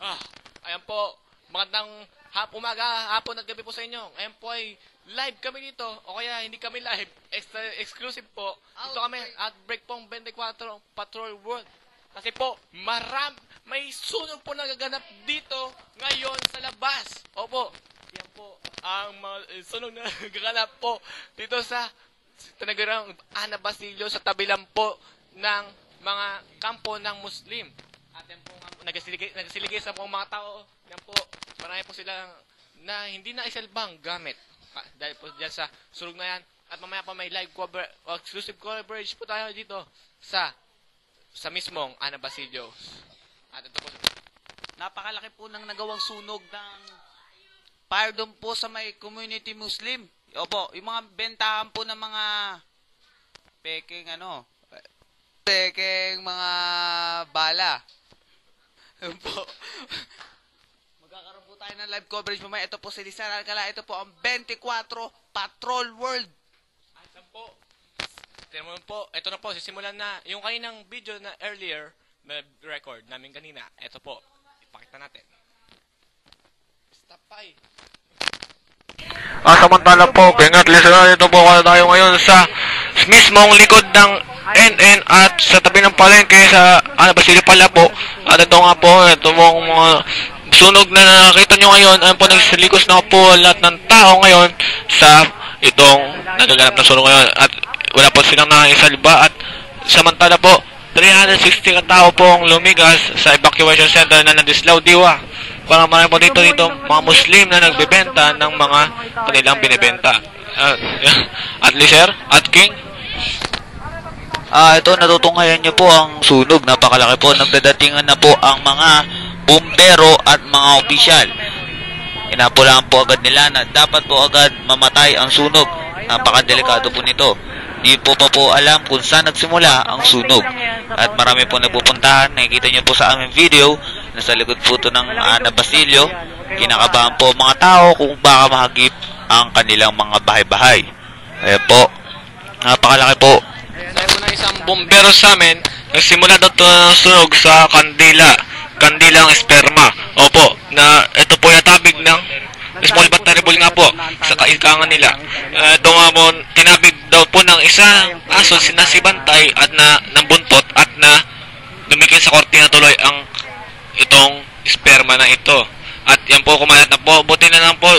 Ah, ayan po. Magandang hap umaga, hapon at gabi po sa inyo. Ayan po ay live kami dito. O kaya hindi kami live. Extra, exclusive po. Dito kami at break pong 24 Patrol World. Kasi po, maram, may sunog po nagaganap dito ngayon sa labas. Opo, yan po ang mga sunog na nagaganap po dito sa Tanagarang Ana Basilio sa tabi lang po ng mga kampo ng Muslim. At yan po, nagsiligay, nagsiligay sa po mga tao. Yan po, marami po sila na hindi na isalbang gamit. Ah, dahil po dyan sa sunog na yan. At mamaya pa may live cover, exclusive coverage po tayo dito sa sa mismong Ana Basilio. At ito po, Napakalaki po ng nagawang sunog ng fire doon po sa may community Muslim. Opo, yung mga bentahan po ng mga peking ano, peking mga bala. Yun po. Magkakaroon po tayo ng live coverage mamaya. Ito po si Lizar Alcala. Ito po ang 24 Patrol World. Ayan po. Tignan mo po, ito na po, sisimulan na. Yung kaninang video na earlier, na record namin kanina, ito po. Ipakita natin. Stop by. Ah, samantala po, ingat listener, ito po kaya tayo ngayon sa mismong likod ng NN at sa tabi ng palengke sa ano ba sila pala po. At ito nga po, ito po ang mga sunog na nakita nyo ngayon. Ayun po, nagsilikos na po lahat ng tao ngayon sa itong nagaganap na sunog ngayon. At wala po silang naisalba at samantala po, 360 katao po ang lumigas sa evacuation center na Nadislaw Diwa. Parang marami po dito dito mga Muslim na nagbebenta ng mga kanilang binibenta. At, at Lizer, at King, Ah, ito natutunghayan niyo po ang sunog. Napakalaki po. Nagdadatingan na po ang mga bumbero at mga opisyal. Inapulaan po agad nila na dapat po agad mamatay ang sunog. Napakadelikado po nito. Di po pa po alam kung saan nagsimula ang sunog. At marami po nagpupuntahan. Nakikita niyo po sa aming video. Nasa likod po ito ng Ana Basilio. Kinakabahan po mga tao kung baka mahagip ang kanilang mga bahay-bahay. Ayan po. Napakalaki po. Ng isang bumbero sa amin, nagsimula daw ito ng sunog sa kandila. Kandilang esperma. Opo, na ito po yung tabig ng small but terrible nga po sa kaikangan nila. Uh, nga po, tinabig daw po ng isang aso na si Bantay at na ng buntot at na dumikit sa korte na tuloy ang itong sperma na ito. At yan po kumalat na po. Buti na lang po,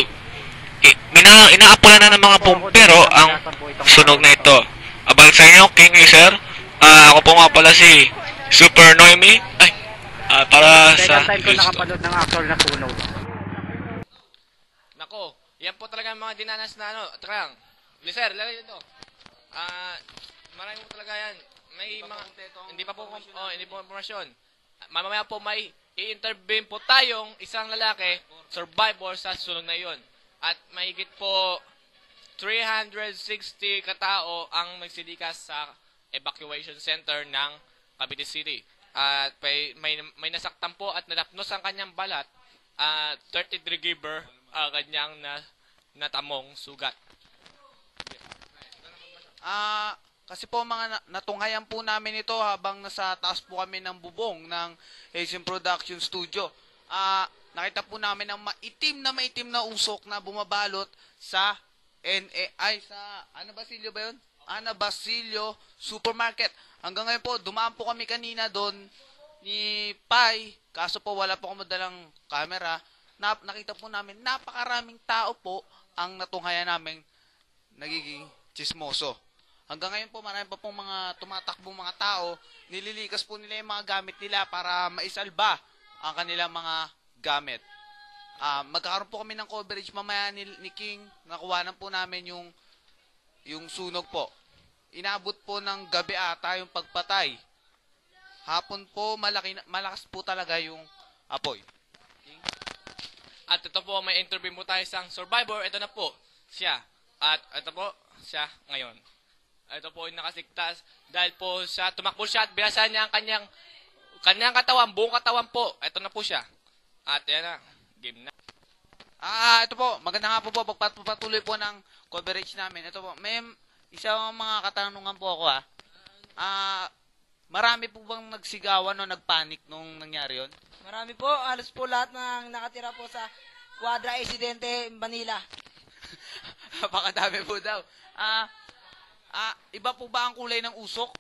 i- ina inaapula na ng mga bumbero ang sunog na ito. Abalik sa inyo, King Sir. Ah, ako po nga pala si Super Noemi. Ay, ah, para sa... Second time ko nakapanood ng actor na sunog. Nako, yan po talaga mga dinanas na ano. Lang. Lizer, lalagay dito. Ah, marami po talaga yan. May mga, hindi pa po, oh, hindi po informasyon. Mamaya po may i-intervene po tayong isang lalaki, survivor sa sunog na iyon. At mahigit po 360 katao ang nagsilikas sa evacuation center ng Cavite City. At may, may, may nasaktan po at nadapnos ang kanyang balat at 30 giver ang kanyang na, natamong sugat. Ah, kasi po mga na- natunghayan po namin ito habang nasa taas po kami ng bubong ng Asian Production Studio. Ah, nakita po namin ang maitim na maitim na usok na bumabalot sa NA ay sa ano Basilio ba 'yun? Ana Basilio Supermarket. Hanggang ngayon po, dumaan po kami kanina doon ni Pai. Kaso po wala po akong madalang camera. Na, nakita po namin napakaraming tao po ang natunghayan namin nagiging chismoso. Hanggang ngayon po, marami pa pong mga tumatakbong mga tao, nililikas po nila yung mga gamit nila para maisalba ang kanilang mga gamit. Ah, magkakaroon po kami ng coverage mamaya ni, ni King. Nakuha po namin yung yung sunog po. Inabot po ng gabi ata yung pagpatay. Hapon po, malaki, na- malakas po talaga yung apoy. At ito po, may interview mo tayo isang survivor. Ito na po, siya. At ito po, siya ngayon. Ito po yung nakasigtas dahil po siya, tumakbo siya at binasan niya ang kanyang, kanyang katawan, buong katawan po. Ito na po siya. At yan na, game na. Ah, ito po. Maganda nga po po pagpatuloy po ng coverage namin. Ito po. May isa mga katanungan po ako ah. Ah, marami po bang nagsigawan o nagpanik nung nangyari yon? Marami po, halos po lahat ng nakatira po sa Quadra Esidente, Manila. Napakadami po daw. Ah, ah, iba po ba ang kulay ng usok?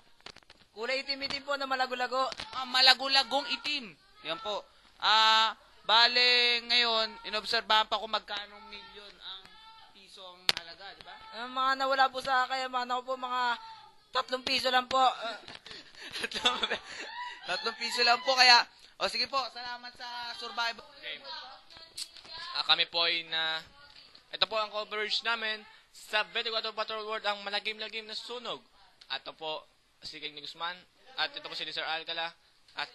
Kulay itim-itim po na malago-lago. Ah, malagulagong itim. Yan po. Ah, bale ngayon, inobserbahan pa ko magkano milyon ang piso ang halaga, di ba? Ang mga nawala po sa kayamanan ko po, mga tatlong piso lang po. Tatlong, tatlong piso lang po kaya. O sige po, salamat sa survival. Ah, kami po ay na... Ito po ang coverage namin sa 24 Patrol World, ang malagim-lagim na sunog. At ito po, si King Guzman. At ito po si Sir Alcala. At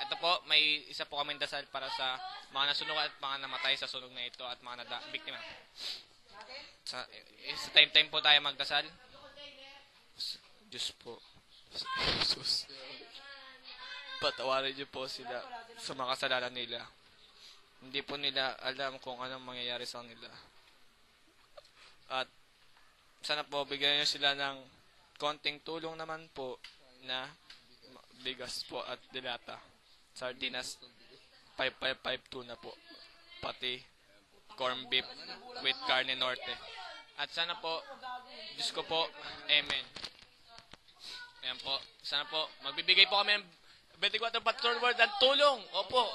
ito po, may isa po kami dasal para sa mga nasunog at mga namatay sa sunog na ito at mga nada- biktima. Sa, sa time-time po tayo magdasal. Diyos po. Jesus. Patawarin niyo po sila sa mga kasalanan nila. Hindi po nila alam kung anong mangyayari sa kanila. At sana po bigyan niyo sila ng konting tulong naman po na bigas po at dilata. Sardinas 5552 na po. Pati corn beef with carne norte. At sana po, Diyos ko po, Amen. Ayan po. Sana po, magbibigay po kami ng 24 Patrol World ng tulong. Opo.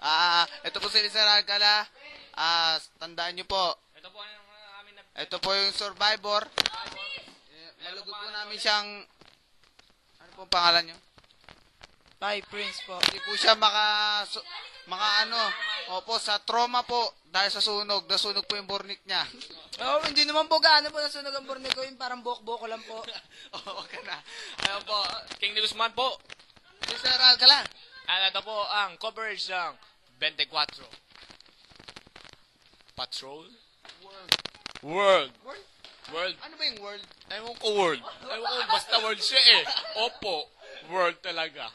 Ah, ito po si Sir Alcala. Ah, tandaan niyo po, Ito po ang amin na ito po yung survivor. Eh, Malugod po namin siyang ano po ang pangalan niyo? Bye, Prince po. Hindi po siya maka su- maka ano, opo sa trauma po dahil sa sunog, nasunog po yung burnik niya. Oh, hindi naman po gaano po nasunog ang burne ko, yung parang buhok-buhok ko lang po. Oo, ka na. Ayan po, King de Guzman po. Si Sir Alcala. At ito po ang coverage ng 24. Patrol? World. World. World. Ano ba yung world? Ewan ko world. Ewan ko, basta world siya eh. Opo, world talaga.